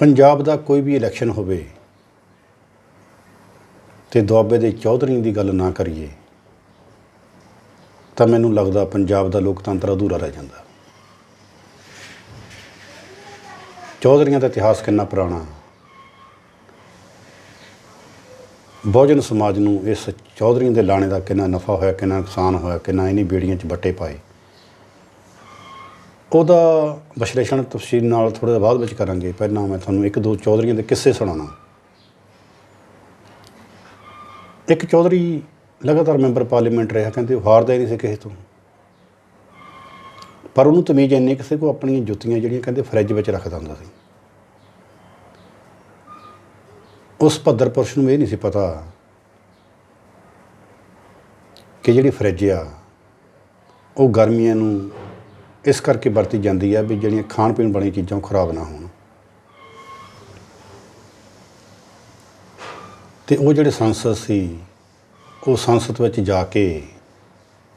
ਪੰਜਾਬ ਦਾ ਕੋਈ ਵੀ ਇਲੈਕਸ਼ਨ ਹੋਵੇ ਤੇ ਦੁਆਬੇ ਦੇ ਚੌਧਰੀ ਦੀ ਗੱਲ ਨਾ ਕਰੀਏ, ਤਾਂ ਮੈਨੂੰ ਲੱਗਦਾ ਪੰਜਾਬ ਦਾ ਲੋਕਤੰਤਰ ਅਧੂਰਾ ਰਹਿ ਜਾਂਦਾ। ਚੌਧਰੀਆਂ ਦਾ ਇਤਿਹਾਸ ਕਿੰਨਾ ਪੁਰਾਣਾ। ਬਹੁਜਨ ਸਮਾਜ ਨੂੰ ਇਸ ਚੌਧਰੀਆਂ ਦੇ ਲਾਣੇ ਦਾ ਕਿੰਨਾ ਨਫਾ ਹੋਇਆ, ਕਿੰਨਾ ਨੁਕਸਾਨ ਹੋਇਆ, ਕਿੰਨਾ ਇਹਨੇ ਬੇੜੀਆਂ 'ਚ ਬੱਟੇ ਪਾਏ। ਉਹਦਾ ਵਿਸ਼ਲੇਸ਼ਣ ਤਫਸੀਲ ਨਾਲ ਥੋੜ੍ਹਾ ਜਿਹਾ ਬਾਅਦ ਵਿੱਚ ਕਰਾਂਗੇ। ਪਹਿਲਾਂ ਮੈਂ ਤੁਹਾਨੂੰ ਇੱਕ ਦੋ ਚੌਧਰੀਆਂ ਦੇ ਕਿੱਸੇ ਸੁਣਾਉਣਾ। ਇੱਕ ਚੌਧਰੀ ਲਗਾਤਾਰ ਮੈਂਬਰ ਪਾਰਲੀਮੈਂਟ ਰਿਹਾ, ਕਹਿੰਦੇ ਉਹ ਹਾਰਦਾ ਹੀ ਨਹੀਂ ਸੀ ਕਿਸੇ ਤੋਂ। ਪਰ ਉਹਨੂੰ ਤਮੀਜ਼ ਇੰਨੀ ਕਿਸੇ ਕੋ ਆਪਣੀਆਂ ਜੁੱਤੀਆਂ ਜਿਹੜੀਆਂ ਕਹਿੰਦੇ ਫਰਿੱਜ ਵਿੱਚ ਰੱਖਦਾ ਹੁੰਦਾ ਸੀ। ਉਸ ਭੱਦਰ ਪੁਰਸ਼ ਨੂੰ ਇਹ ਨਹੀਂ ਸੀ ਪਤਾ ਕਿ ਜਿਹੜੀ ਫਰਿੱਜ ਆ, ਉਹ ਗਰਮੀਆਂ ਨੂੰ ਇਸ ਕਰਕੇ ਵਰਤੀ ਜਾਂਦੀ ਆ ਵੀ ਜਿਹੜੀਆਂ ਖਾਣ ਪੀਣ ਵਾਲੀਆਂ ਚੀਜ਼ਾਂ ਉਹ ਖਰਾਬ ਨਾ ਹੋਣ। ਤੇ ਉਹ ਜਿਹੜੇ ਸੰਸਦ ਸੀ, ਉਹ ਸੰਸਦ ਵਿੱਚ ਜਾ ਕੇ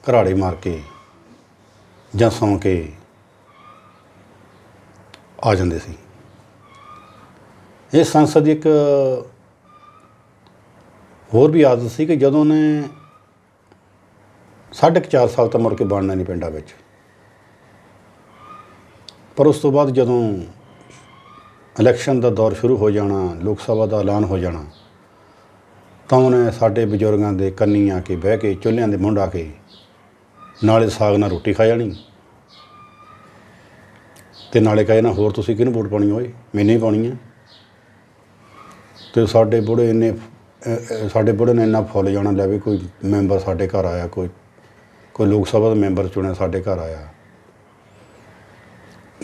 ਘਰਾੜੇ ਮਾਰ ਕੇ ਜਾਂ ਸੌਂ ਕੇ ਆ ਜਾਂਦੇ ਸੀ। ਇਹ ਸੰਸਦ ਦੀ ਇੱਕ ਹੋਰ ਵੀ ਆਦਤ ਸੀ ਕਿ ਜਦੋਂ ਨੇ ਸਾਢੇ ਕੁ ਚਾਰ ਸਾਲ ਤੱਕ ਮੁੜ ਕੇ ਬਣਨਾ ਨਹੀਂ ਪਿੰਡਾਂ ਵਿੱਚ। ਪਰ ਉਸ ਤੋਂ ਬਾਅਦ ਜਦੋਂ ਇਲੈਕਸ਼ਨ ਦਾ ਦੌਰ ਸ਼ੁਰੂ ਹੋ ਜਾਣਾ, ਲੋਕ ਸਭਾ ਦਾ ਐਲਾਨ ਹੋ ਜਾਣਾ, ਤਾਂ ਉਹਨੇ ਸਾਡੇ ਬਜ਼ੁਰਗਾਂ ਦੇ ਕੰਨੀ ਆ ਕੇ ਬਹਿ ਕੇ, ਚੁੱਲ੍ਹਿਆਂ ਦੇ ਮੁੰਡ ਆ ਕੇ ਨਾਲੇ ਸਾਗ ਨਾਲ ਰੋਟੀ ਖਾ ਜਾਣੀ। ਤੇ ਨਾਲੇ ਕਹੇ ਨਾ, ਹੋਰ ਤੁਸੀਂ ਕਿਹਨੂੰ ਵੋਟ ਪਾਉਣੀ ਓਏ? ਮੈਨੇ ਹੀ ਪਾਉਣੀ ਆ। ਤੇ ਸਾਡੇ ਬੁੜੇ ਇੰਨੇ ਸਾਡੇ ਬੁੜੇ ਨੇ ਇੰਨਾ ਫੁੱਲ ਜਾਣਾ ਲੈ ਵੀ ਕੋਈ ਮੈਂਬਰ ਸਾਡੇ ਘਰ ਆਇਆ, ਕੋਈ ਕੋਈ ਲੋਕ ਸਭਾ ਦਾ ਮੈਂਬਰ ਚੁਣਿਆ ਸਾਡੇ ਘਰ ਆਇਆ।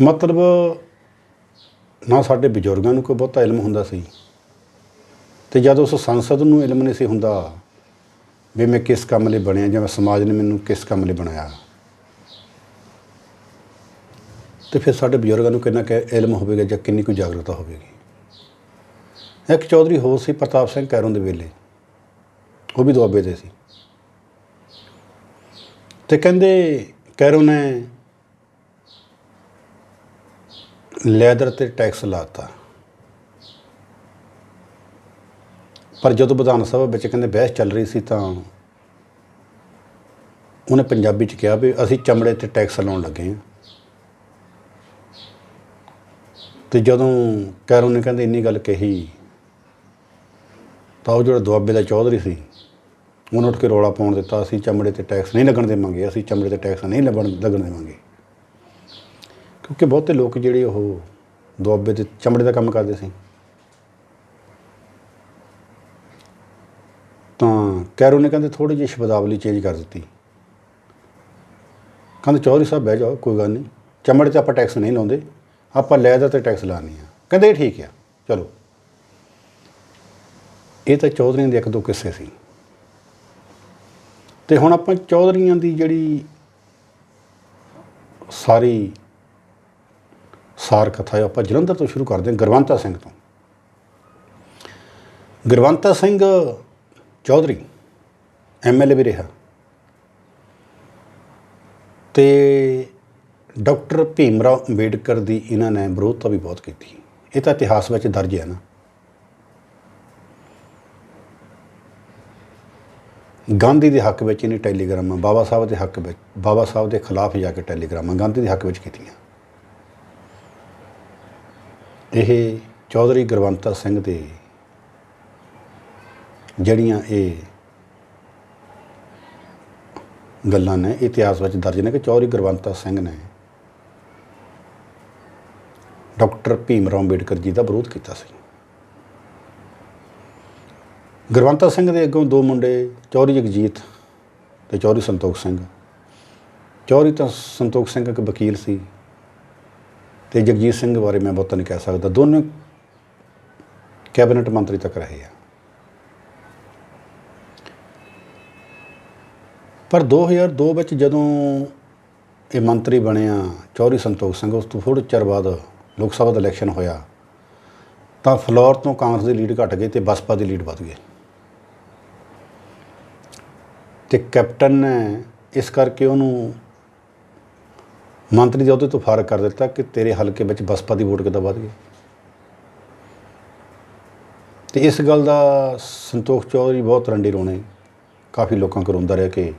ਮਤਲਬ ਨਾ ਸਾਡੇ ਬਜ਼ੁਰਗਾਂ ਨੂੰ ਕੋਈ ਬਹੁਤਾ ਇਲਮ ਹੁੰਦਾ ਸੀ। ਤੇ ਜਦ ਉਸ ਸੰਸਦ ਨੂੰ ਇਲਮ ਨਹੀਂ ਸੀ ਹੁੰਦਾ, ਵੀ ਮੈਂ ਕਿਸ ਕੰਮ ਲਈ ਬਣਿਆ ਜਾਂ ਸਮਾਜ ਨੇ ਮੈਨੂੰ ਕਿਸ ਕੰਮ ਲਈ ਬਣਾਇਆ। ਤੇ ਫਿਰ ਸਾਡੇ ਬਜ਼ੁਰਗਾਂ ਨੂੰ ਕਿੰਨਾ ਕੁ ਇਲਮ ਹੋਵੇਗਾ ਜਾਂ ਕਿੰਨੀ ਕੁ ਜਾਗਰੂਕਤਾ ਹੋਵੇਗੀ। ਇੱਕ ਚੌਧਰੀ ਹੋਰ ਸੀ, ਪ੍ਰਤਾਪ ਸਿੰਘ ਕੈਰੋਂ ਦੇ ਵੇਲੇ। ਉਹ ਵੀ ਦੁਆਬੇ ਦੇ ਸੀ। ਤੇ ਕਹਿੰਦੇ ਕੈਰੋਂ ਨੇ ਲੈਦਰ ਤੇ ਟੈਕਸ ਲਾਤਾ। ਪਰ ਜਦੋਂ ਵਿਧਾਨ ਸਭਾ ਵਿੱਚ ਕਹਿੰਦੇ ਬਹਿਸ ਚੱਲ ਰਹੀ ਸੀ ਤਾਂ ਉਹਨੇ ਪੰਜਾਬੀ ਚ ਕਿਹਾ ਵੀ ਅਸੀਂ ਚਮੜੇ ਤੇ ਟੈਕਸ ਲਾਉਣ ਲੱਗੇ ਹਾਂ। ਤੇ ਜਦੋਂ ਕੈਰੋਂ ਨੇ ਕਹਿੰਦੇ ਇੰਨੀ ਗੱਲ ਕਹੀ, ਤਾਂ ਉਹ ਜਿਹੜਾ ਦੁਆਬੇ ਦਾ ਚੌਧਰੀ ਸੀ, ਉਹਨੇ ਉੱਠ ਕੇ ਰੋਲਾ ਪਾਉਣ ਦਿੱਤਾ, ਅਸੀਂ ਚਮੜੇ ਤੇ ਟੈਕਸ ਨਹੀਂ ਲੱਗਣ ਦੇਵਾਂਗੇ, ਅਸੀਂ ਚਮੜੇ ਤੇ ਟੈਕਸ ਨਹੀਂ ਲੱਗਣ ਲੱਗਣ ਦੇਵਾਂਗੇ। ਕਿਉਂਕਿ ਬਹੁਤੇ ਲੋਕ ਜਿਹੜੇ ਉਹ ਦੁਆਬੇ ਤੇ ਚਮੜੇ ਦਾ ਕੰਮ ਕਰਦੇ ਸੀ। ਤਾਂ ਕੈਰੋ ਨੇ ਕਹਿੰਦੇ ਥੋੜੀ ਜਿਹੀ ਸ਼ਬਦਾਵਲੀ ਚੇਂਜ ਕਰ ਦਿੱਤੀ। ਕਹਿੰਦੇ ਚੌਧਰੀ ਸਾਹਿਬ ਬਹਿ ਜਾਓ, ਕੋਈ ਗੱਲ ਨਹੀਂ। ਚਮੜੇ ਤੇ ਆਪਾਂ ਟੈਕਸ ਨਹੀਂ ਲਾਉਂਦੇ। ਆਪਾਂ ਲੈਦਰ ਤੇ ਟੈਕਸ ਲਾਣੀ ਆ ਕਹਿੰਦੇ ਇਹ ਠੀਕ ਆ। ਚਲੋ। ਇਹ ਤਾਂ ਚੌਧਰੀਆਂ ਦੇ ਇੱਕ ਦੋ ਕਿੱਸੇ ਸੀ। ਤੇ ਹੁਣ ਆਪਾਂ ਚੌਧਰੀਆਂ ਦੀ ਜਿਹੜੀ ਸਾਰੀ ਸਾਰ ਕਥਾ ਹੈ, ਆਪਾਂ ਜਲੰਧਰ ਤੋਂ ਸ਼ੁਰੂ ਕਰਦੇ ਹਾਂ, ਗੁਰਵੰਤਾ ਸਿੰਘ ਤੋਂ। ਗੁਰਵੰਤਾ ਸਿੰਘ ਚੌਧਰੀ ਐਮਐਲਏ ਵੀ ਰਿਹਾ। ਤੇ ਡਾਕਟਰ ਭੀਮਰਾਓ ਅੰਬੇਡਕਰ ਦੀ ਇਹਨਾਂ ਨੇ ਵਿਰੋਧਤਾ ਵੀ ਬਹੁਤ ਕੀਤੀ। ਇਹ ਤਾਂ ਇਤਿਹਾਸ ਵਿੱਚ ਦਰਜ ਹੈ ਨਾ। ਗਾਂਧੀ ਦੇ ਹੱਕ ਵਿੱਚ ਇਹਨੇ ਟੈਲੀਗ੍ਰਾਮਾਂ, ਬਾਬਾ ਸਾਹਿਬ ਦੇ ਹੱਕ ਵਿੱਚ, ਬਾਬਾ ਸਾਹਿਬ ਦੇ ਖਿਲਾਫ ਜਾ ਕੇ ਟੈਲੀਗ੍ਰਾਮਾਂ ਗਾਂਧੀ ਦੇ ਹੱਕ ਵਿੱਚ ਕੀਤੀਆਂ। ਇਹ ਚੌਧਰੀ ਗੁਰਵੰਤਾ ਸਿੰਘ ਦੇ ਜਿਹੜੀਆਂ ਇਹ ਗੱਲਾਂ ਨੇ, ਇਤਿਹਾਸ ਵਿੱਚ ਦਰਜ ਨੇ ਕਿ ਚੌਧਰੀ ਗੁਰਵੰਤਾ ਸਿੰਘ ਨੇ ਡਾਕਟਰ ਭੀਮ ਰਾਓ ਅੰਬੇਡਕਰ ਜੀ ਦਾ ਵਿਰੋਧ ਕੀਤਾ ਸੀ। ਗੁਰਵੰਤਾ ਸਿੰਘ ਦੇ ਅੱਗੋਂ ਦੋ ਮੁੰਡੇ, ਚੌਧਰੀ ਜਗਜੀਤ ਤੇ ਚੌਧਰੀ ਸੰਤੋਖ ਸਿੰਘ। ਚੌਧਰੀ ਤਾਂ ਸੰਤੋਖ ਸਿੰਘ ਇੱਕ ਵਕੀਲ ਸੀ। ਤੇ ਜਗਜੀਤ ਸਿੰਘ ਬਾਰੇ ਮੈਂ ਬਹੁਤਾ ਨਹੀਂ ਕਹਿ ਸਕਦਾ। ਦੋਨੇ ਕੈਬਨਿਟ ਮੰਤਰੀ ਤੱਕ ਰਹੇ ਆ। ਪਰ 2002 ਵਿੱਚ ਜਦੋਂ ਇਹ ਮੰਤਰੀ ਬਣਿਆ ਚੌਰੀ ਸੰਤੋਖ ਸਿੰਘ, ਉਸ ਤੋਂ ਥੋੜ੍ਹੇ ਚਿਰ ਬਾਅਦ ਲੋਕ ਸਭਾ ਦਾ ਇਲੈਕਸ਼ਨ ਹੋਇਆ, ਤਾਂ ਫਲੋਰ ਤੋਂ ਕਾਂਗਰਸ ਦੀ ਲੀਡ ਘਟ ਗਈ ਤੇ ਬਸਪਾ ਦੀ ਲੀਡ ਵੱਧ ਗਈ। ਤੇ ਕੈਪਟਨ ਨੇ ਇਸ ਕਰਕੇ ਉਹਨੂੰ ਮੰਤਰੀ ਦੇ ਅਹੁਦੇ ਤੋਂ ਫਾਰਗ ਕਰ ਦਿੱਤਾ ਕਿ ਤੇਰੇ ਹਲਕੇ ਵਿੱਚ ਬਸਪਾ ਦੀ ਵੋਟ ਕਿੱਦਾਂ ਵੱਧ ਗਈ? ਤੇ ਇਸ ਗੱਲ ਦਾ ਸੰਤੋਖ ਚੌਧਰੀ ਬਹੁਤ ਰੰਡੇ ਰੋਣੇ। ਕਾਫੀ ਲੋਕਾਂ ਕੋਲ ਰੋਂਦਾ ਰਿਹਾ ਕਿ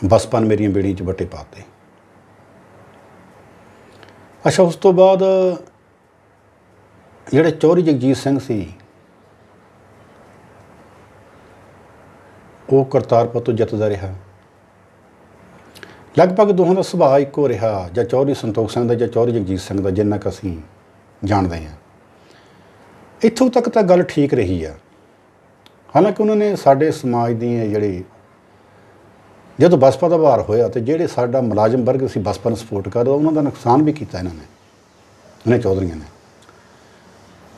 ਬਸਪਨ ਮੇਰੀਆਂ ਬੇੜੀਆਂ 'ਚ ਬੱਟੇ ਪਾਤੇ ਅੱਛਾ, ਉਸ ਤੋਂ ਬਾਅਦ ਜਿਹੜੇ ਚੌਧਰੀ ਜਗਜੀਤ ਸਿੰਘ ਸੀ, ਉਹ ਕਰਤਾਰਪੁਰ ਤੋਂ ਜਿੱਤਦਾ ਰਿਹਾ। ਲਗਭਗ ਦੋਹਾਂ ਦਾ ਸੁਭਾਅ ਇੱਕੋ ਰਿਹਾ, ਜਾਂ ਚੌਧਰੀ ਸੰਤੋਖ ਸਿੰਘ ਦਾ ਜਾਂ ਚੌਧਰੀ ਜਗਜੀਤ ਸਿੰਘ ਦਾ, ਜਿੰਨਾ ਕੁ ਅਸੀਂ ਜਾਣਦੇ ਹਾਂ। ਇੱਥੋਂ ਤੱਕ ਤਾਂ ਗੱਲ ਠੀਕ ਰਹੀ ਆ। ਹਾਲਾਂਕਿ ਉਹਨਾਂ ਨੇ ਸਾਡੇ ਸਮਾਜ ਦੀਆਂ ਜਿਹੜੇ, ਜਦੋਂ ਬਸਪਾ ਦਾ ਵਾਰ ਹੋਇਆ ਤੇ ਜਿਹੜੇ ਸਾਡਾ ਮੁਲਾਜ਼ਮ ਵਰਗ ਸੀ ਬਸਪਾ ਨੂੰ ਸਪੋਰਟ ਕਰਦਾ ਉਹਨਾਂ ਦਾ ਨੁਕਸਾਨ ਵੀ ਕੀਤਾ ਇਹਨਾਂ ਨੇ, ਇਹਨੇ ਚੌਧਰੀਆਂ ਨੇ।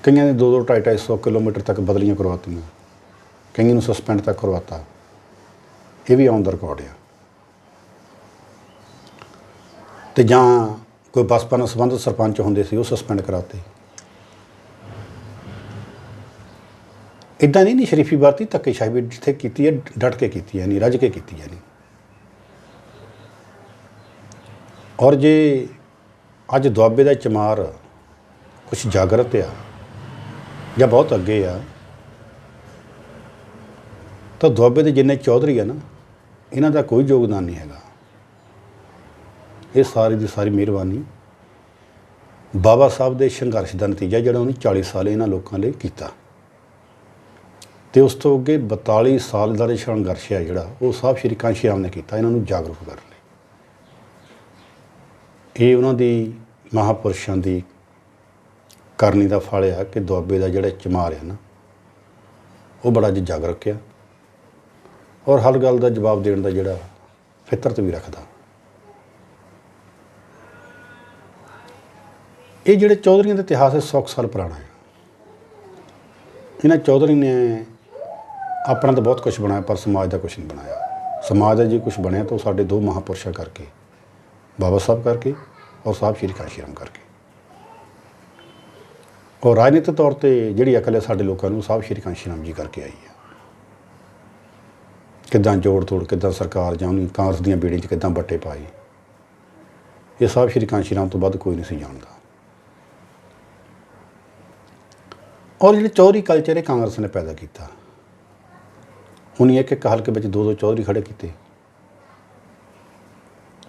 ਕਈਆਂ ਦੇ 2-2 250 ਕਿਲੋਮੀਟਰ ਤੱਕ ਬਦਲੀਆਂ ਕਰਵਾਤੀਆਂ ਕਈਆਂ ਨੂੰ ਸਸਪੈਂਡ ਤੱਕ ਕਰਵਾਤਾ ਇਹ ਵੀ ਔਨ ਦਾ ਰਿਕਾਰਡ ਆ। ਤੇ ਜਾਂ ਕੋਈ ਬਸਪਾ ਨਾਲ ਸੰਬੰਧਿਤ ਸਰਪੰਚ ਹੁੰਦੇ ਸੀ, ਉਹ ਸਸਪੈਂਡ ਕਰਾਤੇ। ਇਦਾਂ ਨਹੀਂ ਨਹੀਂ, ਸ਼ਰੀਫੀ ਵਰਤੀ, ਧੱਕੇਸ਼ਾਹੀ ਵੀ ਜਿੱਥੇ ਕੀਤੀ ਹੈ, ਡਟ ਕੇ ਕੀਤੀ ਹੈ, ਨਹੀਂ, ਰੱਜ ਕੇ ਕੀਤੀ ਹੈ, ਨਹੀਂ। ਔਰ ਜੇ ਅੱਜ ਦੁਆਬੇ ਦਾ ਚਮਾਰ ਕੁਝ ਜਾਗਰਤ ਆ, ਜਾਂ ਬਹੁਤ ਅੱਗੇ ਆ, ਤਾਂ ਦੁਆਬੇ ਦੇ ਜਿੰਨੇ ਚੌਧਰੀ ਆ ਨਾ, ਇਹਨਾਂ ਦਾ ਕੋਈ ਯੋਗਦਾਨ ਨਹੀਂ ਹੈਗਾ। ਇਹ ਸਾਰੀ ਦੀ ਸਾਰੀ ਮਿਹਰਬਾਨੀ। ਬਾਬਾ ਸਾਹਿਬ ਦੇ ਸੰਘਰਸ਼ ਦਾ ਨਤੀਜਾ ਜਿਹੜਾ ਉਹਨੇ 40 ਸਾਲ ਇਹਨਾਂ ਲੋਕਾਂ ਲਈ ਕੀਤਾ। ਤੇ ਉਸ ਤੋਂ ਅੱਗੇ 42 ਸਾਲ ਦਾ ਸੰਘਰਸ਼ ਹੈ ਜਿਹੜਾ, ਉਹ ਸਾਹਿਬ ਸ਼੍ਰੀ ਕਾਂਸ਼ੀ ਨੇ ਕੀਤਾ ਇਹਨਾਂ ਨੂੰ ਜਾਗਰੂਕ ਕਰਨ ਲਈ। ਇਹ ਉਹਨਾਂ ਦੀ ਮਹਾਪੁਰਸ਼ਾਂ ਦੀ ਕਰਨੀ ਦਾ ਫਲ ਆ ਕਿ ਦੁਆਬੇ ਦਾ ਜਿਹੜਾ ਚਮਾਰ ਹੈ ਨਾ, ਉਹ ਬੜਾ ਜਿ ਜਾਗਰੂਕ ਆ। ਔਰ ਹਰ ਗੱਲ ਦਾ ਜਵਾਬ ਦੇਣ ਦਾ ਜਿਹੜਾ ਫਿਤਰਤ ਵੀ ਰੱਖਦਾ। ਇਹ ਜਿਹੜੇ ਚੌਧਰੀਆਂ ਦਾ ਇਤਿਹਾਸ ਹੈ 100 ਸਾਲ ਪੁਰਾਣਾ ਹੈ ਇਹਨਾਂ ਚੌਧਰੀ ਨੇ ਆਪਣਾ ਤਾਂ ਬਹੁਤ ਕੁਝ ਬਣਾਇਆ, ਪਰ ਸਮਾਜ ਦਾ ਕੁਝ ਨਹੀਂ ਬਣਾਇਆ। ਸਮਾਜ ਦਾ ਜੇ ਕੁਝ ਬਣਿਆ ਤਾਂ ਉਹ ਸਾਡੇ ਦੋ ਮਹਾਪੁਰਸ਼ਾਂ ਕਰਕੇ, ਬਾਬਾ ਸਾਹਿਬ ਕਰਕੇ ਔਰ ਸਾਹਿਬ ਸ਼੍ਰੀ ਕਾਸ਼ੀ ਰਾਮ ਕਰਕੇ। ਔਰ ਰਾਜਨੀਤਿਕ ਤੌਰ ਤੇ ਜਿਹੜੀ ਅਕਲ ਹੈ ਸਾਡੇ ਲੋਕਾਂ ਨੂੰ, ਸਾਹਿਬ ਸ਼੍ਰੀ ਕਾਸ਼ੀ ਰਾਮ ਜੀ ਕਰਕੇ ਆਈ ਹੈ। ਕਿੱਦਾਂ ਜੋੜ ਤੋੜ, ਕਿੱਦਾਂ ਸਰਕਾਰ ਜਾਂ ਉਹਨੇ ਕਾਂਗਰਸ ਦੀਆਂ ਬੇੜੀਆਂ 'ਚ ਕਿੱਦਾਂ ਬੱਟੇ ਪਾਏ। ਇਹ ਸਾਹਿਬ ਸ਼੍ਰੀ ਕਾਂਸ਼ੀ ਰਾਮ ਤੋਂ ਵੱਧ ਕੋਈ ਨਹੀਂ ਸੀ ਜਾਣਦਾ। ਔਰ ਜਿਹੜੇ ਚੌਧਰੀ ਕਲਚਰ ਇਹ ਕਾਂਗਰਸ ਨੇ ਪੈਦਾ ਕੀਤਾ। ਉਹਨੇ ਇੱਕ ਇੱਕ ਹਲਕੇ ਵਿੱਚ ਦੋ ਦੋ ਚੌਧਰੀ ਖੜੇ ਕੀਤੇ।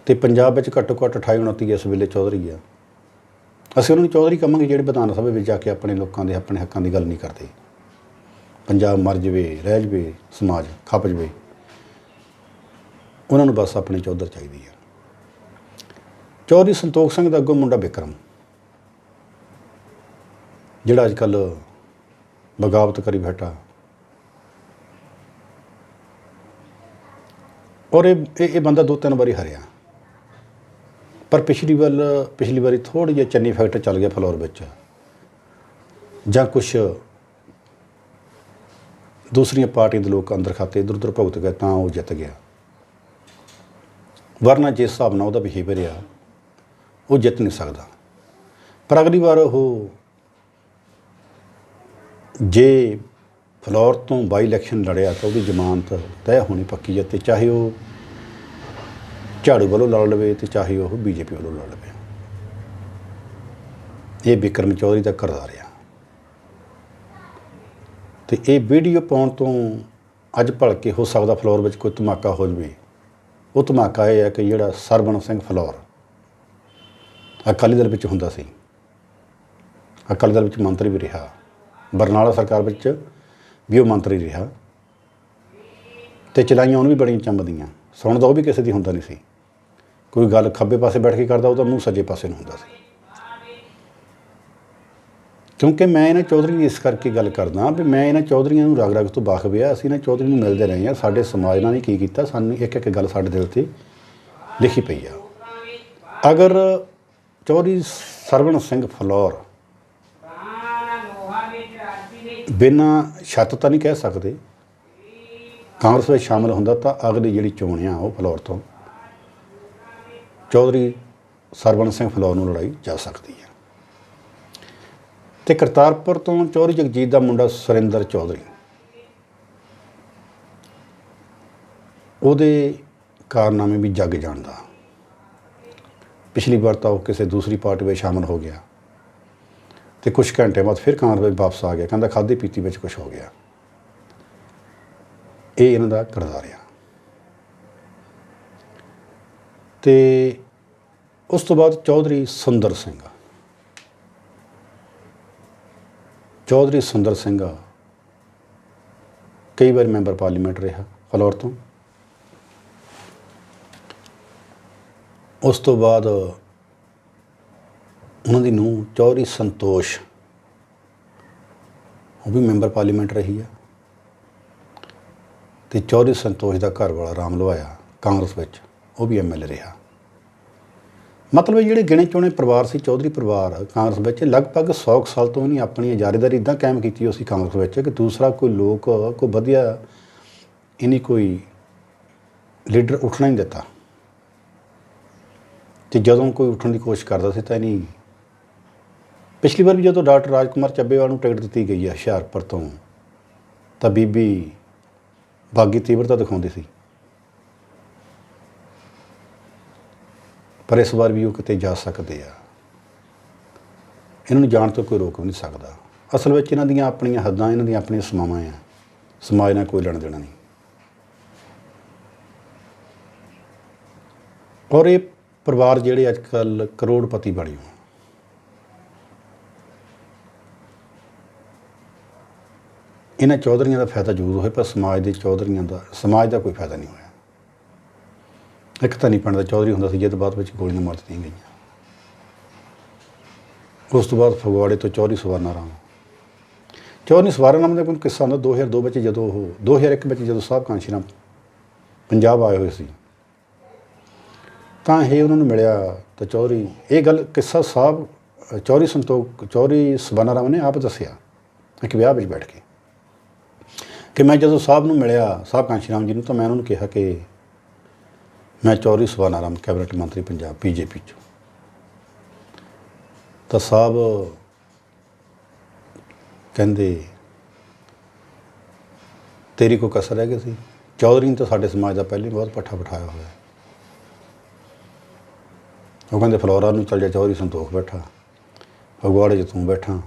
ਤੇ ਪੰਜਾਬ ਵਿੱਚ ਘੱਟੋ ਘੱਟ 28 29 ਇਸ ਵੇਲੇ ਚੌਧਰੀ ਆ। ਅਸੀਂ ਉਹਨਾਂ ਨੂੰ ਚੌਧਰੀ ਕਹਾਂਗੇ ਜਿਹੜੇ ਵਿਧਾਨ ਸਭਾ ਵਿੱਚ ਜਾ ਕੇ ਆਪਣੇ ਲੋਕਾਂ ਦੇ, ਆਪਣੇ ਹੱਕਾਂ ਦੀ ਗੱਲ ਨਹੀਂ ਕਰਦੇ। ਪੰਜਾਬ ਮਰ ਜਵੇ, ਰਹਿ ਜਵੇ, ਸਮਾਜ ਖੱਪ ਜਵੇ। ਉਹਨਾਂ ਨੂੰ ਬਸ ਆਪਣੀ ਚੌਧਰ ਚਾਹੀਦੀ ਆ। ਚੌਧਰੀ ਸੰਤੋਖ ਸਿੰਘ ਦਾ ਅੱਗੋਂ ਮੁੰਡਾ ਬਿਕਰਮ ਜਿਹੜਾ ਅੱਜ ਕੱਲ੍ਹ ਬਗਾਵਤ ਕਰੀ ਬੈਠਾ। ਔਰ ਇਹ ਇਹ ਬੰਦਾ ਦੋ ਤਿੰਨ ਵਾਰੀ ਹਰਿਆ। ਪਰ ਪਿਛਲੀ ਵਾਰ, ਪਿਛਲੀ ਵਾਰੀ ਥੋੜੀ ਜਿਹੀ ਚੰਨੀ ਫੈਕਟਰ ਚੱਲ ਗਿਆ ਫਲੋਰ ਵਿੱਚ। ਜਾਂ ਕੁਝ ਦੂਸਰੀਆਂ ਪਾਰਟੀਆਂ ਦੇ ਲੋਕ ਅੰਦਰ ਖਾਤੇ ਇਧਰ ਉਧਰ ਭੁਗਤ ਗਏ ਤਾਂ ਉਹ ਜਿੱਤ ਗਿਆ। ਵਰਨਾ ਜਿਸ ਹਿਸਾਬ ਨਾਲ ਉਹਦਾ ਬਿਹੇਵੀਅਰ ਆ, ਉਹ ਜਿੱਤ ਨਹੀਂ ਸਕਦਾ। ਪਰ ਅਗਲੀ ਵਾਰ ਉਹ ਜੇ ਫਲੋਰ ਤੋਂ ਬਾਈ ਇਲੈਕਸ਼ਨ ਲੜਿਆ ਤਾਂ ਉਹਦੀ ਜ਼ਮਾਨਤ ਤੈਅ ਹੋਣੀ ਪੱਕੀ ਹੈ ਤੇ ਚਾਹੇ ਉਹ ਝਾੜੂ ਵੱਲੋਂ ਲੜ ਲਵੇ ਤੇ ਚਾਹੇ ਉਹ ਬੀਜੇਪੀ ਵੱਲੋਂ ਲੜ ਲਵੇ। ਇਹ ਬਿਕਰਮ ਚੌਧਰੀ ਦਾ ਕਰਦਾ ਰਿਹਾ। ਤੇ ਇਹ ਵੀਡੀਓ ਪਾਉਣ ਤੋਂ ਅੱਜ ਭਲਕੇ ਹੋ ਸਕਦਾ ਫਲੋਰ ਵਿੱਚ ਕੋਈ ਧਮਾਕਾ ਹੋ ਜਵੇ। ਉਹ ਧਮਾਕਾ ਇਹ ਹੈ ਕਿ ਜਿਹੜਾ ਸਰਬਣ ਸਿੰਘ ਫਲੋਰ ਅਕਾਲੀ ਦਲ ਵਿੱਚ ਹੁੰਦਾ ਸੀ। ਅਕਾਲੀ ਦਲ ਵਿੱਚ ਮੰਤਰੀ ਵੀ ਰਿਹਾ। ਬਰਨਾਲਾ ਸਰਕਾਰ ਵਿੱਚ ਵੀ ਉਹ ਮੰਤਰੀ ਰਿਹਾ। ਤੇ ਚਲਾਈਆਂ ਉਹਨੂੰ ਵੀ ਬੜੀਆਂ ਚੰਬਦੀਆਂ। ਸੁਣਦਾ ਉਹ ਵੀ ਕਿਸੇ ਦੀ ਹੁੰਦਾ ਨਹੀਂ ਸੀ। ਕੋਈ ਗੱਲ ਖੱਬੇ ਪਾਸੇ ਬੈਠ ਕੇ ਕਰਦਾ, ਉਹ ਤਾਂ ਮੂੰਹ ਸੱਜੇ ਪਾਸੇ ਨੂੰ ਹੁੰਦਾ ਸੀ। ਕਿਉਂਕਿ ਮੈਂ ਇਹਨਾਂ ਚੌਧਰੀ ਦੀ ਇਸ ਕਰਕੇ ਗੱਲ ਕਰਦਾ ਵੀ ਮੈਂ ਇਹਨਾਂ ਚੌਧਰੀਆਂ ਨੂੰ ਰਗ ਰਗ ਤੋਂ ਬਾਖਵਿਆ ਅਸੀਂ ਇਹਨਾਂ ਚੌਧਰੀ ਨੂੰ ਮਿਲਦੇ ਰਹੇ ਹਾਂ। ਸਾਡੇ ਸਮਾਜ ਨਾਲ ਨੇ ਕੀ ਕੀਤਾ, ਸਾਨੂੰ ਇੱਕ ਇੱਕ ਗੱਲ ਸਾਡੇ ਦਿਲ ਤੇ ਲਿਖੀ ਪਈ ਆ। ਅਗਰ ਚੌਧਰੀ ਸਰਵਣ ਸਿੰਘ ਫਲੋਰ ਬਿਨਾਂ ਛੱਤ ਤਾਂ ਨਹੀਂ ਕਹਿ ਸਕਦੇ। ਕਾਂਗਰਸ ਵਿੱਚ ਸ਼ਾਮਲ ਹੁੰਦਾ ਤਾਂ ਅਗਲੀ ਜਿਹੜੀ ਚੋਣ ਆ, ਉਹ ਫਲੋਰ ਤੋਂ ਚੌਧਰੀ ਸਰਵਣ ਸਿੰਘ ਫਲੋਰ ਨੂੰ ਲੜਾਈ ਜਾ ਸਕਦੀ ਹੈ ਤੇ ਕਰਤਾਰਪੁਰ ਤੋਂ ਚੌਧਰੀ ਜਗਜੀਤ ਦਾ ਮੁੰਡਾ ਸੁਰਿੰਦਰ ਚੌਧਰੀ। ਉਹਦੇ ਕਾਰਨਾਮੇ ਵੀ ਜੱਗ ਜਾਣਦਾ। ਪਿਛਲੀ ਵਾਰ ਤਾਂ ਉਹ ਕਿਸੇ ਦੂਸਰੀ ਪਾਰਟੀ ਵਿੱਚ ਸ਼ਾਮਲ ਹੋ ਗਿਆ। ਤੇ ਕੁਝ ਘੰਟੇ ਬਾਅਦ ਫਿਰ ਕਾਂਗਰਸ ਵਿੱਚ ਵਾਪਸ ਆ ਗਿਆ। ਕਹਿੰਦਾ ਖਾਦੀ ਪੀਤੀ ਵਿੱਚ ਕੁਝ ਹੋ ਗਿਆ। ਇਹ ਇਹਨਾਂ ਦਾ ਕਿਰਦਾਰ ਆ ਤੇ ਉਸ ਤੋਂ ਬਾਅਦ ਚੌਧਰੀ ਸੁੰਦਰ ਸਿੰਘ। ਚੌਧਰੀ ਸੁੰਦਰ ਸਿੰਘ ਕਈ ਵਾਰ ਮੈਂਬਰ ਪਾਰਲੀਮੈਂਟ ਰਿਹਾ ਫਲੋਰ ਤੋਂ। ਉਸ ਤੋਂ ਬਾਅਦ ਉਹਨਾਂ ਦੀ ਨੂੰਹ ਚੌਧਰੀ ਸੰਤੋਸ਼, ਉਹ ਵੀ ਮੈਂਬਰ ਪਾਰਲੀਮੈਂਟ ਰਹੀ ਆ। ਤੇ ਚੌਧਰੀ ਸੰਤੋਸ਼ ਦਾ ਘਰ ਵਾਲਾ ਰਾਮ ਲਵਾਇਆ ਕਾਂਗਰਸ ਵਿੱਚ, ਉਹ ਵੀ ਐਮਐਲਏ ਰਿਹਾ। ਮਤਲਬ ਇਹ ਜਿਹੜੇ ਗਿਣੇ ਚੁਣੇ ਪਰਿਵਾਰ ਸੀ, ਚੌਧਰੀ ਪਰਿਵਾਰ ਕਾਂਗਰਸ ਵਿੱਚ, ਲਗਭਗ 100 ਕੁ ਸਾਲ ਤੋਂ ਨਹੀਂ ਆਪਣੀ ਜਾਰੀਦਾਰੀ ਇਦਾਂ ਕਾਇਮ ਕੀਤੀ ਹੋਈ ਸੀ ਕਾਂਗਰਸ ਵਿੱਚ ਕਿ ਦੂਸਰਾ ਕੋਈ ਲੋਕ, ਕੋਈ ਵਧੀਆ ਇਨੀ ਕੋਈ ਲੀਡਰ ਉੱਠਣਾ ਨਹੀਂ ਦਿੱਤਾ। ਤੇ ਜਦੋਂ ਕੋਈ ਉੱਠਣ ਦੀ ਕੋਸ਼ਿਸ਼ ਕਰਦਾ ਸੀ ਤਾਂ ਨਹੀਂ ਪਿਛਲੀ ਵਾਰ ਵੀ ਜਦੋਂ ਡਾਕਟਰ ਰਾਜਕੁਮਾਰ ਚੱਬੇਵਾਲ ਨੂੰ ਟਿਕਟ ਦਿੱਤੀ ਗਈ ਹੈ ਹੁਸ਼ਿਆਰਪੁਰ ਤੋਂ, ਤਾਂ ਬੀਬੀ ਬਾਗੀ ਤੀਵਰਤਾ ਦਿਖਾਉਂਦੀ ਸੀ। ਪਰ ਇਸ ਵਾਰ ਵੀ ਉਹ ਕਿਤੇ ਜਾ ਸਕਦੇ ਆ। ਇਹਨਾਂ ਨੂੰ ਜਾਣ ਤੋਂ ਕੋਈ ਰੋਕ ਵੀ ਨਹੀਂ ਸਕਦਾ। ਅਸਲ ਵਿੱਚ ਇਹਨਾਂ ਦੀਆਂ ਆਪਣੀਆਂ ਹੱਦਾਂ, ਇਹਨਾਂ ਦੀਆਂ ਆਪਣੀਆਂ ਸਮਾਵਾਂ ਆ। ਸਮਾਜ ਨਾਲ ਕੋਈ ਲੈਣ ਦੇਣਾ ਨਹੀਂ। ਔਰ ਇਹ ਪਰਿਵਾਰ ਜਿਹੜੇ ਅੱਜ ਕੱਲ ਕਰੋੜਪਤੀ ਬਣੇ ਹੋਏ ਇਹਨਾਂ ਚੌਧਰੀਆਂ ਦਾ ਫਾਇਦਾ ਜ਼ਰੂਰ ਹੋਇਆ ਪਰ ਸਮਾਜ ਦੇ ਚੌਧਰੀਆਂ ਦਾ ਸਮਾਜ ਦਾ ਕੋਈ ਫਾਇਦਾ ਨਹੀਂ ਹੋਇਆ। ਇੱਕ ਤਾਂ ਨਹੀਂ ਪਿੰਡ ਦਾ ਚੌਧਰੀ ਹੁੰਦਾ ਸੀ ਜਿਹਦੇ ਬਾਅਦ ਵਿੱਚ ਗੋਲੀਆਂ ਮਾਰ ਦਿੱਤੀਆਂ ਗਈਆਂ। ਉਸ ਤੋਂ ਬਾਅਦ ਫਗਵਾੜੇ ਤੋਂ ਚੌਧਰੀ ਸਵਰਨਾ ਰਾਮ। ਚੌਧਰੀ ਸਵਰਨਾ ਰਾਮ ਦਾ ਕੋਈ ਕਿੱਸਾ ਹੁੰਦਾ 2002 ਵਿੱਚ ਜਦੋਂ ਉਹ 2001 ਵਿੱਚ ਜਦੋਂ ਸਾਹਿਬ ਕਾਂਸ਼ੀ ਰਾਮ ਪੰਜਾਬ ਆਏ ਹੋਏ ਸੀ ਤਾਂ ਇਹ ਉਹਨਾਂ ਨੂੰ ਮਿਲਿਆ ਤਾਂ ਚੌਧਰੀ ਇਹ ਗੱਲ ਕਿੱਸਾ ਸਾਹਿਬ ਅ, ਚੌਧਰੀ ਸੰਤੋਖ ਚੌਧਰੀ ਸਵਰਨਾ ਰਾਮ ਨੇ ਆਪ ਦੱਸਿਆ ਇੱਕ ਵਿਆਹ ਵਿੱਚ ਬੈਠ ਕੇ। ਕਿ ਮੈਂ ਜਦੋਂ ਸਾਹਿਬ ਨੂੰ ਮਿਲਿਆ, ਸਾਹਿਬ ਕਾਂਸ਼ੀ ਰਾਮ ਜੀ ਨੂੰ, ਤਾਂ ਮੈਂ ਉਹਨਾਂ ਨੂੰ ਕਿਹਾ ਕਿ ਮੈਂ ਚੌਧਰੀ ਸਵਰਨਾ ਕੈਬਨਿਟ ਮੰਤਰੀ ਪੰਜਾਬ, ਬੀਜੇਪੀ ਚੋਂ। ਤਾਂ ਸਾਹਿਬ ਕਹਿੰਦੇ, ਤੇਰੀ ਕੋਈ ਕਸਰ ਹੈ ਕਿ ਸੀ? ਚੌਧਰੀ ਨੇ ਤਾਂ ਸਾਡੇ ਸਮਾਜ ਦਾ ਪਹਿਲੇ ਹੀ ਬਹੁਤ ਪੱਠਾ ਬਿਠਾਇਆ ਹੋਇਆ। ਉਹ ਕਹਿੰਦੇ, ਫਲੋਰਾ ਨੂੰ ਚੱਲ ਜਾ, ਚੌਧਰੀ ਸੰਤੋਖ ਬੈਠਾ। ਫਗਵਾੜੇ 'ਚ ਤੂੰ ਬੈਠਾ।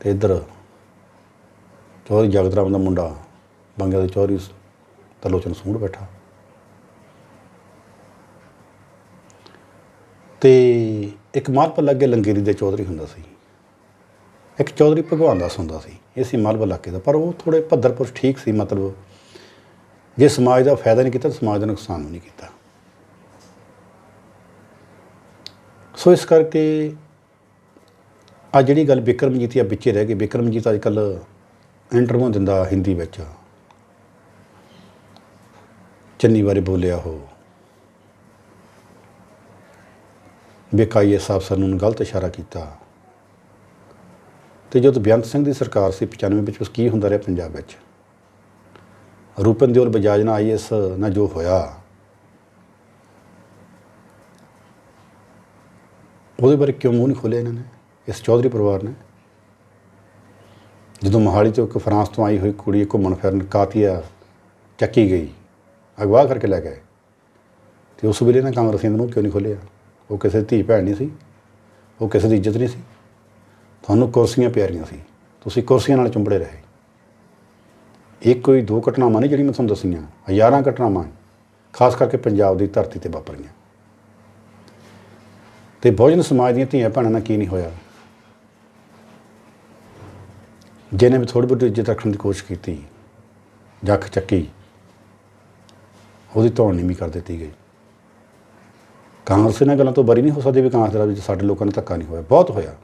ਤੇ ਇੱਧਰ ਚੌਧਰੀ ਜਗਤ ਰਾਮ ਦਾ ਮੁੰਡਾ, ਬੰਗਿਆ ਦੇ ਚੌਧਰੀ ਤਲੋਚਨ ਸੂੜ ਬੈਠਾ। ਤੇ ਇੱਕ ਮਾਲਪਾ ਲੱਗੇ ਲੰਗੇਰੀ ਦੇ ਚੌਧਰੀ ਹੁੰਦਾ ਸੀ। ਇੱਕ ਚੌਧਰੀ ਭਗਵਾਨ ਦਾਸ ਹੁੰਦਾ ਸੀ, ਇਹ ਸੀ ਮਾਲਵਾ ਇਲਾਕੇ ਦਾ। ਪਰ ਉਹ ਥੋੜੇ ਭੱਦਰਪੁਰ ਠੀਕ ਸੀ, ਮਤਲਬ ਜੇ ਸਮਾਜ ਦਾ ਫਾਇਦਾ ਨਹੀਂ ਕੀਤਾ ਤਾਂ ਸਮਾਜ ਦਾ ਨੁਕਸਾਨ ਵੀ ਨਹੀਂ ਕੀਤਾ। ਸੋ ਇਸ ਕਰਕੇ ਆ ਜਿਹੜੀ ਗੱਲ ਵਿਕਰਮਜੀਤ ਆ, ਵਿੱਚੇ ਰਹਿ ਗਈ। ਵਿਕਰਮਜੀਤ ਅੱਜ ਕੱਲ ਇੰਟਰਵਿਊ ਦਿੰਦਾ ਹਿੰਦੀ ਵਿੱਚ। ਚੰਨੀ ਬਾਰੇ ਬੋਲਿਆ ਉਹ। ਬੇਕਾਈ ਇਸ ਅਫਸਰ ਨੂੰ ਗਲਤ ਇਸ਼ਾਰਾ ਕੀਤਾ। ਤੇ ਜਦੋਂ ਬੇਅੰਤ ਸਿੰਘ ਦੀ ਸਰਕਾਰ ਸੀ 95 ਵਿੱਚ ਉਸ ਕੀ ਹੁੰਦਾ ਰਿਹਾ ਪੰਜਾਬ ਵਿੱਚ? ਰੂਪਨ ਦਿਓਲ ਬਜਾਜ ਨਾਲ ਆਈਐਸ ਨਾਲ ਜੋ ਹੋਇਆ। ਉਹਦੇ ਬਾਰੇ ਕਿਉਂ ਮੂੰਹ ਨਹੀਂ ਖੋਲ੍ਹਿਆ ਇਹਨਾਂ ਨੇ? ਇਸ ਚੌਧਰੀ ਪਰਿਵਾਰ ਨੇ? ਜਦੋਂ ਮੋਹਾਲੀ ਤੋਂ ਇੱਕ ਫਰਾਂਸ ਤੋਂ ਆਈ ਹੋਈ ਕੁੜੀ ਘੁੰਮਣ ਫਿਰਨ ਕਾਤੀਆ ਚੱਕੀ ਗਈ। ਅਗਵਾ ਕਰਕੇ ਲੈ ਗਏ। ਤੇ ਉਸ ਵੇਲੇ ਨਾ ਕਾਂਗਰਸੀਆਂ ਦੇ ਮੂੰਹ ਕਿਉਂ ਨਹੀਂ ਖੋਲ੍ਹਿਆ? ਉਹ ਕਿਸੇ ਦੀ ਧੀ ਭੈਣ ਨਹੀਂ ਸੀ। ਉਹ ਕਿਸੇ ਦੀ ਇੱਜ਼ਤ ਨਹੀਂ ਸੀ। ਤੁਹਾਨੂੰ ਕੁਰਸੀਆਂ ਪਿਆਰੀਆਂ ਸੀ। ਤੁਸੀਂ ਕੁਰਸੀਆਂ ਨਾਲ ਚੁੰਬੜੇ ਰਹੇ। ਇੱਕ ਕੋਈ ਦੋ ਘਟਨਾਵਾਂ ਨਹੀਂ ਜਿਹੜੀ ਮੈਂ ਤੁਹਾਨੂੰ ਦੱਸੀਆਂ। ਹਜ਼ਾਰਾਂ ਘਟਨਾਵਾਂ ਖਾਸ ਕਰਕੇ ਪੰਜਾਬ ਦੀ ਧਰਤੀ ਤੇ ਵਾਪਰੀਆਂ। ਤੇ ਬਹੁਜਨ ਸਮਾਜ ਦੀਆਂ ਧੀਆਂ ਭੈਣਾਂ ਨਾਲ ਕੀ ਨਹੀਂ ਹੋਇਆ? ਜਿਹਨੇ ਵੀ ਥੋੜੀ ਬਹੁਤੀ ਇੱਜ਼ਤ ਰੱਖਣ ਦੀ ਕੋਸ਼ਿਸ਼ ਕੀਤੀ, ਜੱਖ ਚੱਕੀ, ਉਹਦੀ ਧੌਣ ਨੀਵੀਂ ਕਰ ਦਿੱਤੀ ਗਈ। ਕਾਂਗਰਸ ਇਹਨਾਂ ਗੱਲਾਂ ਤੋਂ ਬਰੀ ਨਹੀਂ ਹੋ ਸਕਦੀ ਵੀ ਕਾਂਗਰਸ ਦੇ ਵਿੱਚ ਸਾਡੇ ਲੋਕਾਂ ਨੂੰ ਧੱਕਾ ਨਹੀਂ ਹੋਇਆ, ਬਹੁਤ ਹੋਇਆ।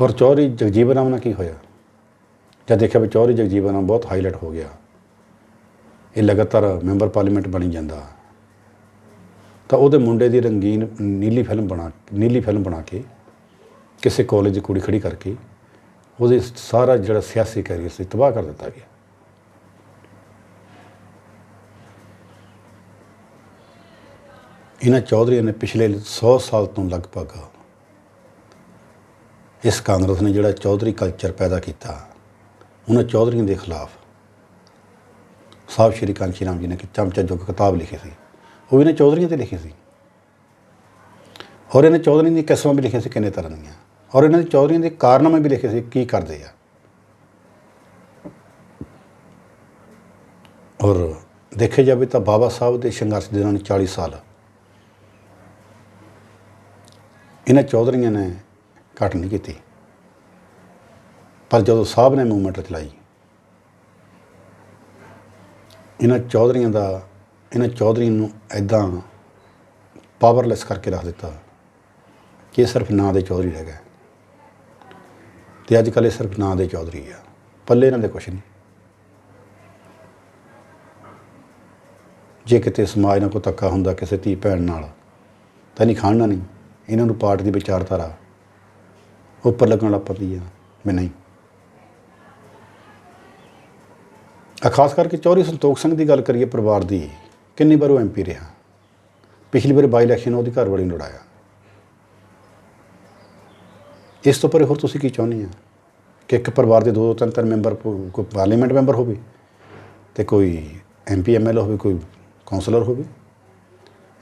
ਔਰ ਚੌਰੀ ਜਗਜੀਵਨ ਰਾਮ ਨਾਲ ਕੀ ਹੋਇਆ? ਜਦ ਦੇਖਿਆ ਵੀ ਚੌਰੀ ਜਗਜੀਵਨ ਰਾਮ ਬਹੁਤ ਹਾਈਲਾਈਟ ਹੋ ਗਿਆ। ਇਹ ਲਗਾਤਾਰ ਮੈਂਬਰ ਪਾਰਲੀਮੈਂਟ ਬਣੀ ਜਾਂਦਾ। ਤਾਂ ਉਹਦੇ ਮੁੰਡੇ ਦੀ ਰੰਗੀਨ ਨੀਲੀ ਫਿਲਮ ਬਣਾ, ਨੀਲੀ ਫਿਲਮ ਬਣਾ ਕੇ ਕਿਸੇ ਕਾਲਜ ਦੀ ਕੁੜੀ ਖੜੀ ਕਰਕੇ ਉਹਦੇ ਸਾਰਾ ਜਿਹੜਾ ਸਿਆਸੀ ਕੈਰੀਅਰ ਸੀ ਤਬਾਹ ਕਰ ਦਿੱਤਾ ਗਿਆ। ਇਹਨਾਂ ਚੌਧਰੀਆਂ ਨੇ ਪਿਛਲੇ 100 ਸਾਲ ਤੋਂ ਲਗਭਗ ਇਸ ਕਾਂਗਰਸ ਨੇ ਜਿਹੜਾ ਚੌਧਰੀ ਕਲਚਰ ਪੈਦਾ ਕੀਤਾ, ਉਹਨਾਂ ਚੌਧਰੀਆਂ ਦੇ ਖਿਲਾਫ ਸਾਹਿਬ ਸ਼੍ਰੀ ਕਾਂਚੀ ਰਾਮ ਜੀ ਨੇ ਕਿ ਚਮਚਾ ਜੁਗ ਕਿਤਾਬ ਲਿਖੀ ਸੀ। ਉਹ ਵੀ ਨੇ ਚੌਧਰੀਆਂ ਤੇ ਲਿਖੀ ਸੀ। ਔਰ ਇਹਨੇ ਚੌਧਰੀਆਂ ਦੀਆਂ ਕਿਸਮਾਂ ਵੀ ਲਿਖੀਆਂ ਸੀ ਕਿੰਨੇ ਤਰ੍ਹਾਂ ਦੀਆਂ। ਔਰ ਇਹਨਾਂ ਦੇ ਚੌਧਰੀਆਂ ਦੇ ਕਾਰਨਾਮੇ ਵੀ ਲਿਖੇ ਸੀ ਕੀ ਕਰਦੇ ਆ। ਔਰ ਦੇਖਿਆ ਜਾਵੇ ਤਾਂ ਬਾਬਾ ਸਾਹਿਬ ਦੇ ਸੰਘਰਸ਼ ਦੇ ਨਾਲ 40 ਸਾਲ ਇਹਨਾਂ ਚੌਧਰੀਆਂ ਨੇ ਘੱਟ ਨਹੀਂ ਕੀਤੀ। ਪਰ ਜਦੋਂ ਸਾਹਿਬ ਨੇ ਮੂਵਮੈਂਟ ਚਲਾਈ, ਇਹਨਾਂ ਚੌਧਰੀਆਂ ਦਾ, ਇਹਨਾਂ ਚੌਧਰੀਆਂ ਨੂੰ ਐਦਾਂ ਪਾਵਰਲੈਸ ਕਰਕੇ ਰੱਖ ਦਿੱਤਾ ਕਿ ਇਹ ਸਿਰਫ ਨਾਂ ਦੇ ਚੌਧਰੀ ਰਹਿ ਗਏ। ਤੇ ਅੱਜ ਕੱਲ੍ਹ ਇਹ ਸਿਰਫ ਨਾਂ ਦੇ ਚੌਧਰੀ ਆ। ਪੱਲੇ ਇਹਨਾਂ ਦੇ ਕੁਛ ਨਹੀਂ। ਜੇ ਕਿਤੇ ਸਮਾਜ ਨਾਲ ਕੋਈ ਧੱਕਾ ਹੁੰਦਾ ਕਿਸੇ ਧੀ ਭੈਣ ਨਾਲ, ਤਾਂ ਨਹੀਂ ਖਾਣਾ ਨਹੀਂ। ਇਹਨਾਂ ਨੂੰ ਪਾਰਟੀ ਦੀ ਵਿਚਾਰਧਾਰਾ। ਉੱਪਰ ਲੱਗਣ ਲੱਗ ਪੈਂਦੀ ਆ, ਮੈਂ ਨਹੀਂ। ਆ ਖਾਸ ਕਰਕੇ ਚੌਧਰੀ ਸੰਤੋਖ ਸਿੰਘ ਦੀ ਗੱਲ ਕਰੀਏ ਪਰਿਵਾਰ ਦੀ, ਕਿੰਨੀ ਵਾਰ ਉਹ ਐਮਪੀ ਰਿਹਾ। ਪਿਛਲੀ ਵਾਰ ਬਾਈ ਇਲੈਕਸ਼ਨ ਉਹਦੀ ਘਰ ਵਾਲੀ ਨੂੰ ਲੜਾਇਆ ਇਸ ਤੋਂ ਪਰੇ ਹੋਰ ਤੁਸੀਂ ਕੀ ਚਾਹੁੰਦੇ ਆ ਕਿ ਇੱਕ ਪਰਿਵਾਰ ਦੇ ਦੋ ਦੋ, ਤਿੰਨ ਤਿੰਨ ਮੈਂਬਰ ਕੋਈ ਪਾਰਲੀਮੈਂਟ ਮੈਂਬਰ ਹੋਵੇ ਤੇ ਕੋਈ ਐਮਪੀ ਐਮਐਲਏ ਹੋਵੇ, ਕੋਈ ਕਾਉਂਸਲਰ ਹੋਵੇ?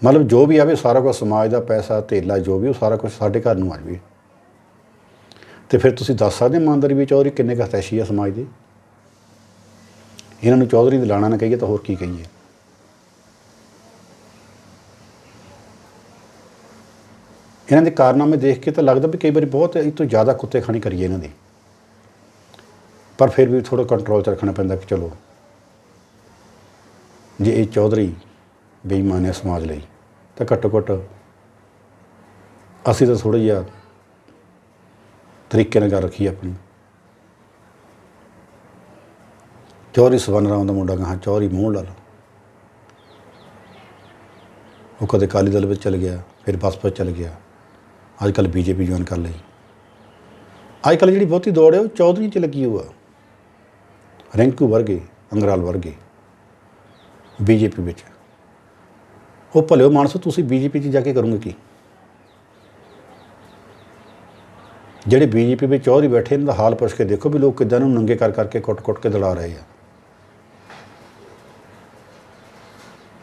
ਮਤਲਬ ਜੋ ਵੀ ਆਵੇ, ਸਾਰਾ ਕੁਝ ਸਮਾਜ ਦਾ ਪੈਸਾ, ਧੇਲਾ, ਜੋ ਵੀ ਉਹ ਸਾਰਾ ਕੁਝ ਸਾਡੇ ਘਰ ਨੂੰ ਆ ਜਾਵੇ। ਤੇ ਫਿਰ ਤੁਸੀਂ ਦੱਸ ਸਕਦੇ ਹੋ ਇਮਾਨਦਾਰੀ ਵੀ ਚੌਧਰੀ ਕਿੰਨੇ ਕੁ ਹਤੈਸ਼ੀ ਆ ਸਮਾਜ ਦੇ? ਇਹਨਾਂ ਨੂੰ ਚੌਧਰੀ ਦੇ ਲਾਣਾ ਨਾ ਕਹੀਏ ਤਾਂ ਹੋਰ ਕੀ ਕਹੀਏ? ਇਹਨਾਂ ਦੇ ਕਾਰਨਾਮੇ ਦੇਖ ਕੇ ਤਾਂ ਲੱਗਦਾ ਵੀ ਕਈ ਵਾਰੀ ਬਹੁਤ ਇਹ ਤੋਂ ਜ਼ਿਆਦਾ ਕੁੱਤੇ ਖਾਣੀ ਕਰੀਏ ਇਹਨਾਂ ਦੀ। ਪਰ ਫਿਰ ਵੀ ਥੋੜਾ ਕੰਟਰੋਲ ਚ ਰੱਖਣਾ ਪੈਂਦਾ ਕਿ ਚਲੋ, ਜੇ ਇਹ ਚੌਧਰੀ ਬੇਈਮਾਨ ਹੈ ਸਮਾਜ ਲਈ, ਤਾਂ ਘੱਟੋ ਘੱਟ ਅਸੀਂ ਤਾਂ ਥੋੜਾ ਜਿਹਾ ਤਰੀਕੇ ਨਾਲ ਗੱਲ ਰੱਖੀ ਆਪਣੀ। ਚੌਧਰੀ ਸਵਨ ਰਾਮ ਦਾ ਮੁੰਡਾ ਕਹਾਂ, ਚੌਧਰੀ ਮੂੰਹ ਲਾਲ। ਉਹ ਕਦੇ ਅਕਾਲੀ ਦਲ ਵਿੱਚ ਚਲ ਗਿਆ, ਫਿਰ ਬਸਪਾ ਚਲ ਗਿਆ। ਅੱਜ ਕੱਲ ਬੀਜੇਪੀ ਜੁਆਇਨ ਕਰ ਲਈ। ਅੱਜ ਕੱਲ ਜਿਹੜੀ ਬਹੁਤੀ ਦੌੜ ਹੈ, ਉਹ ਚੌਧਰੀ ਚ ਲੱਗੀ ਹੋਆ ਰਿੰਕੂ ਵਰਗੇ, ਅੰਗਰਾਲ ਵਰਗੇ, ਬੀਜੇਪੀ ਵਿੱਚ। ਉਹ ਭਲਿਓ ਮਾਨਸੋ, ਤੁਸੀਂ ਬੀਜੇਪੀ 'ਚ ਜਾ ਕੇ ਕਰੋਗੇ ਕੀ? ਜਿਹੜੇ ਬੀਜੇਪੀ ਵਿੱਚ ਚੌਧਰੀ ਬੈਠੇ, ਇਹਨਾਂ ਦਾ ਹਾਲ ਪੁੱਛ ਕੇ ਦੇਖੋ ਵੀ ਲੋਕ ਕਿੱਦਾਂ ਨੂੰ ਨੰਗੇ ਕਰ ਕਰਕੇ ਕੁੱਟ-ਕੁੱਟ ਕੇ ਦੜਾ ਰਹੇ ਆ।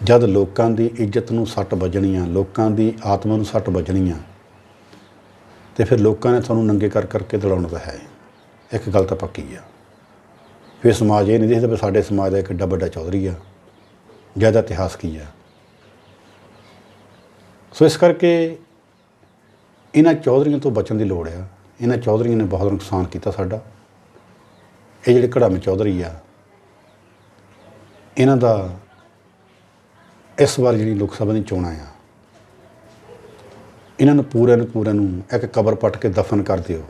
ਜਦ ਲੋਕਾਂ ਦੀ ਇੱਜ਼ਤ ਨੂੰ ਸੱਟ ਵੱਜਣੀ ਆ, ਲੋਕਾਂ ਦੀ ਆਤਮਾ ਨੂੰ ਸੱਟ ਵੱਜਣੀ ਆ ਤੇ ਫਿਰ ਲੋਕਾਂ ਨੇ ਤੁਹਾਨੂੰ ਨੰਗੇ ਕਰ ਕਰਕੇ ਦੜਾਉਣਾ ਤਾਂ ਹੈ ਇੱਕ ਗੱਲ ਤਾਂ ਪੱਕੀ ਆ। ਫਿਰ ਸਮਾਜ ਇਹ ਨਹੀਂ ਦੇਖਦਾ ਵੀ ਸਾਡੇ ਸਮਾਜ ਦਾ ਇੱਕ ਏਡਾ ਵੱਡਾ ਚੌਧਰੀ ਆ। ਜ਼ਿਆਦਾ ਇਤਿਹਾਸ ਕੀ ਆ। ਸੋ ਇਸ ਕਰਕੇ ਇਹਨਾਂ ਚੌਧਰੀਆਂ ਤੋਂ ਬਚਣ ਦੀ ਲੋੜ ਆ। ਇਹਨਾਂ ਚੌਧਰੀਆਂ ਨੇ ਬਹੁਤ ਨੁਕਸਾਨ ਕੀਤਾ ਸਾਡਾ। ਇਹ ਜਿਹੜੇ ਘੜਾਮੇ ਚੌਧਰੀ ਆ, ਇਹਨਾਂ ਦਾ ਇਸ ਵਾਰ ਜਿਹੜੀ ਲੋਕ ਸਭਾ ਦੀ ਚੋਣਾਂ ਆ ਇਹਨਾਂ ਨੂੰ ਪੂਰੇ ਨੂੰ ਪੂਰੇ ਨੂੰ ਇੱਕ ਕਬਰ ਪੱਟ ਕੇ ਦਫਨ ਕਰ ਦਿਓ,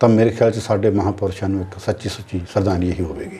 ਤਾਂ ਮੇਰੇ ਖਿਆਲ 'ਚ ਸਾਡੇ ਮਹਾਪੁਰਸ਼ਾਂ ਨੂੰ ਇੱਕ ਸੱਚੀ ਸੁੱਚੀ ਸ਼ਰਧਾਂਜਲੀ ਇਹੀ ਹੋਵੇਗੀ।